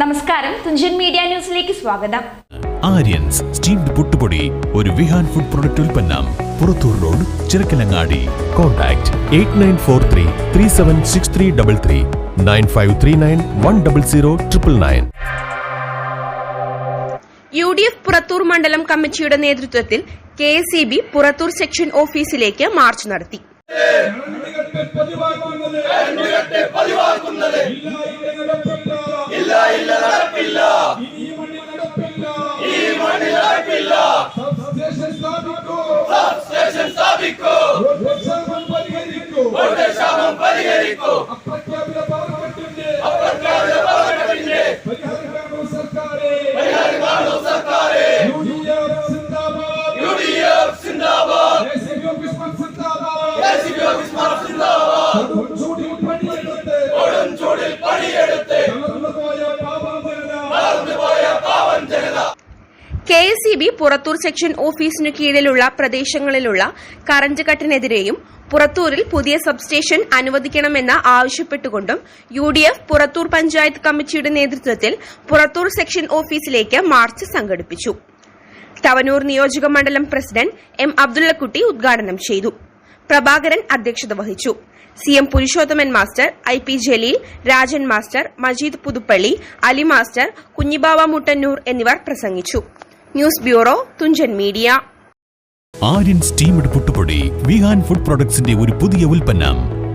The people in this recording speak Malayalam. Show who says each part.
Speaker 1: നമസ്കാരം. തുഞ്ചൻ മീഡിയ ന്യൂസിലേക്ക് സ്വാഗതം.
Speaker 2: ആര്യൻസ് സ്റ്റീംഡ് പുട്ടുപൊടി ഒരു വിഹാൻ ഫുഡ് പ്രൊഡക്റ്റ് ഉൽപ്പന്നം Purathur road Chirakkalangadi. Contact eight nine four three three seven six three double three nine five three nine one double zero triple nine.
Speaker 3: U D F Purathur മണ്ഡലം കമ്മിറ്റിയുടെ നേതൃത്വത്തിൽ K S E B Purathur section ഓഫീസിലേക്ക് മാർച്ച് നടത്തി.
Speaker 4: പതിവാക്കുന്നത് പണിയെടുത്ത് പാവം ജനത.
Speaker 3: K S E B Purathur section ഓഫീസിനു കീഴിലുള്ള പ്രദേശങ്ങളിലുള്ള കറന്റ് കട്ടിനെതിരെയും പുറത്തൂരിൽ പുതിയ സബ്സ്റ്റേഷൻ അനുവദിക്കണമെന്ന് ആവശ്യപ്പെട്ടുകൊണ്ടും U D F Purathur panchayat കമ്മിറ്റിയുടെ നേതൃത്വത്തിൽ പുറത്തൂർ സെക്ഷൻ ഓഫീസിലേക്ക് മാർച്ച് സംഘടിപ്പിച്ചു. തവനൂർ നിയോജക മണ്ഡലം പ്രസിഡന്റ് എം അബ്ദുള്ളക്കുട്ടി ഉദ്ഘാടനം ചെയ്തു. പ്രഭാകരൻ അധ്യക്ഷത വഹിച്ചു. C M Purushothaman master I P Jaleel Rajan master Majeed Puthuppally Ali master Kunhibava Muttannur എന്നിവർ പ്രസംഗിച്ചു. News bureau Thunchan media.
Speaker 2: Aryan steamed പുട്ടുപൊടി വിഹാൻ ഫുഡ് പ്രൊഡക്ട്സിന്റെ ഒരു പുതിയ ഉൽപ്പന്നം.